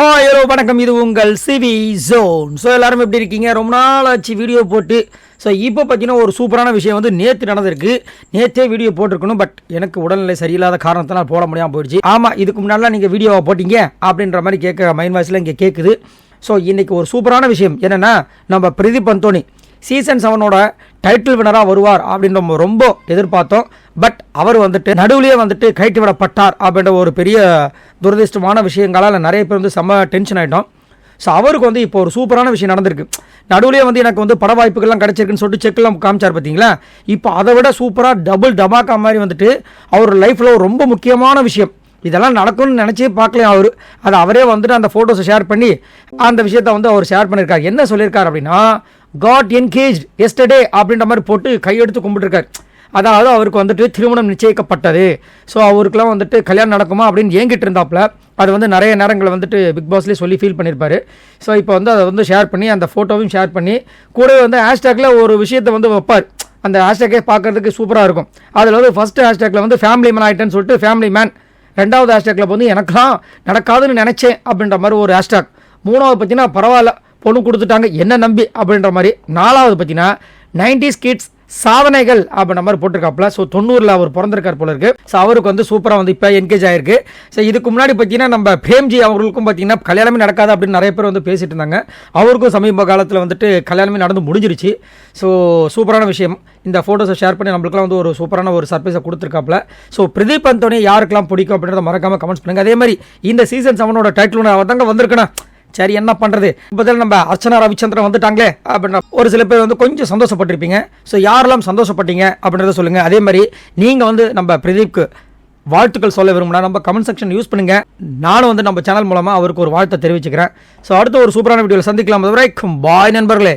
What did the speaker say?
Hi hello வணக்கம். இது உங்கள் சிவி ஜோன். ஸோ எல்லாரும் எப்படி இருக்கீங்க? ரொம்ப நாள் ஆச்சு வீடியோ போட்டு. ஸோ இப்போ பார்த்தீங்கன்னா ஒரு சூப்பரான விஷயம் வந்து நேற்று நடந்திருக்கு. நேற்றே வீடியோ போட்டிருக்கணும் பட் எனக்கு உடல்நிலை சரியில்லாத காரணத்தினால் போட முடியாமல் போயிடுச்சு. ஆமாம் இதுக்கு முன்னாடிலாம் நீங்கள் வீடியோவை போட்டிங்க அப்படின்ற மாதிரி கேட்க மைண்ட் வாய்ஸில் இங்கே கேட்குது ஸோ இன்றைக்கி ஒரு சூப்பரான விஷயம் என்னென்னா நம்ம பிரதீப் அந்தோனி சீசன் செவனோட டைட்டில் வினராக வருவார் அப்படின்ற நம்ம ரொம்ப எதிர்பார்த்தோம். பட் அவர் வந்துட்டு நடுவிலேயே வந்துட்டு கைட்டு விடப்பட்டார் அப்படின்ற ஒரு பெரிய துரதிருஷ்டமான விஷயங்களால் நிறைய பேர் வந்து செம்ம டென்ஷன் ஆகிட்டோம் ஸோ அவருக்கு வந்து இப்போ ஒரு சூப்பரான விஷயம் நடந்திருக்கு. நடுவுலயே வந்து எனக்கு வந்து பட வாய்ப்புகள்லாம் கிடச்சிருக்குன்னு சொல்லிட்டு செக்லாம் காமிச்சார் பார்த்தீங்களா இப்போ அதை விட சூப்பராக டபுள் டபாக்கா மாதிரி வந்துட்டு அவர் லைஃப்பில் ஒரு ரொம்ப முக்கியமான விஷயம். இதெல்லாம் நடக்கும்னு நினச்சே பார்க்கல அவர். அது அவரே வந்துட்டு அந்த ஃபோட்டோஸை ஷேர் பண்ணி அந்த விஷயத்த வந்து அவர் ஷேர் பண்ணியிருக்காரு என்ன சொல்லியிருக்காரு அப்படின்னா காட் என்கேஜ் எஸ்டர்டே அப்படின்ற மாதிரி போட்டு கையெடுத்து கும்பிட்டுருக்காரு. அதாவது அவருக்கு வந்துட்டு திருமணம் நிச்சயிக்கப்பட்டது. ஸோ அவருக்குலாம் வந்துட்டு கல்யாணம் நடக்குமா அப்படின்னு ஏங்கிட்டு இருந்தாப்புல அது வந்து நிறைய நேரங்களில் வந்துட்டு பிக் பாஸ்லேயே சொல்லி ஃபீல் பண்ணியிருப்பாரு. ஸோ இப்போ வந்து அதை வந்து ஷேர் பண்ணி அந்த ஃபோட்டோவையும் ஷேர் பண்ணி கூடவே வந்து ஹேஷ்டேக்கில் ஒரு விஷயத்தை வந்து வைப்பார். அந்த ஹேஷ்டேக்கே பார்க்கறதுக்கு சூப்பராக இருக்கும். அதில் வந்து ஃபஸ்ட்டு ஹேஷ்டேக்கில் வந்து ஃபேமிலி மேன் ஆகிட்டேன்னு சொல்லிட்டு ஃபேமிலி மேன் ரெண்டாவது ஹேஷ்டேக்கில் வந்து எனக்கெல்லாம் நடக்காதுன்னு நினச்சேன் அப்படின்ற மாதிரி ஒரு ஹேஷ்டேக் மூணாவது பார்த்தீங்கன்னா பரவாயில்ல. பொண்ணு கொடுத்துட்டாங்க என்ன நம்பி அப்படின்ற மாதிரி. நாலாவது பார்த்தீங்கன்னா நைன்டிஸ் கிட்ஸ் சாதனைகள் அப்படின்ற மாதிரி போட்டிருக்காப்புல. ஸோ தொண்ணூறில் அவர் பிறந்திருக்கார் போல இருக்கு. ஸோ அவருக்கு வந்து சூப்பராக வந்து இப்போ என்கேஜ் ஆயிருக்கு. ஸோ இதுக்கு முன்னாடி பார்த்தீங்கன்னா நம்ம பிரேம்ஜி அவர்களுக்கும் பார்த்தீங்கன்னா கல்யாணமே நடக்காது அப்படின்னு நிறைய பேர் வந்து பேசிட்டு இருந்தாங்க. அவருக்கும் சமீப காலத்தில் வந்துட்டு கல்யாணமே நடந்து முடிஞ்சிருச்சு. ஸோ சூப்பரான விஷயம். இந்த ஃபோட்டோஸை ஷேர் பண்ணி நம்மளுக்குலாம் வந்து ஒரு சூப்பரான ஒரு சர்ப்ரைஸை கொடுத்துருக்காப்புல. ஸோ பிரதீப் அந்தோனி யாருக்கெல்லாம் பிடிக்கும் அப்படின்றத மறக்காமல் கமெண்ட்ஸ் பண்ணுங்கள் அதே மாதிரி இந்த சீசன் செவனோட டைட்டில் அவர் தாங்க வந்திருக்கணும் சரி என்ன பண்ணுறது பதில் நம்ம அர்ச்சனா ரவிச்சந்திரன் வந்துட்டாங்களே அப்படின்ற ஒரு சில பேர் வந்து கொஞ்சம் சந்தோஷப்பட்டிருப்பீங்க. ஸோ யாரெல்லாம் சந்தோஷப்பட்டீங்க அப்படின்றத சொல்லுங்கள் அதே மாதிரி நீங்கள் வந்து நம்ம பிரதீப்க்கு வாழ்த்துக்கள் சொல்ல விரும்பினா நம்ம கமெண்ட் செக்ஷன் யூஸ் பண்ணுங்க. நானும் வந்து நம்ம சேனல் மூலமாக அவருக்கு ஒரு வாழ்த்தை தெரிவிச்சுக்கிறேன். ஸோ அடுத்த ஒரு சூப்பரான வீடியோவில் சந்திக்கலாம். வரைக்கும் பாய் நண்பர்களே.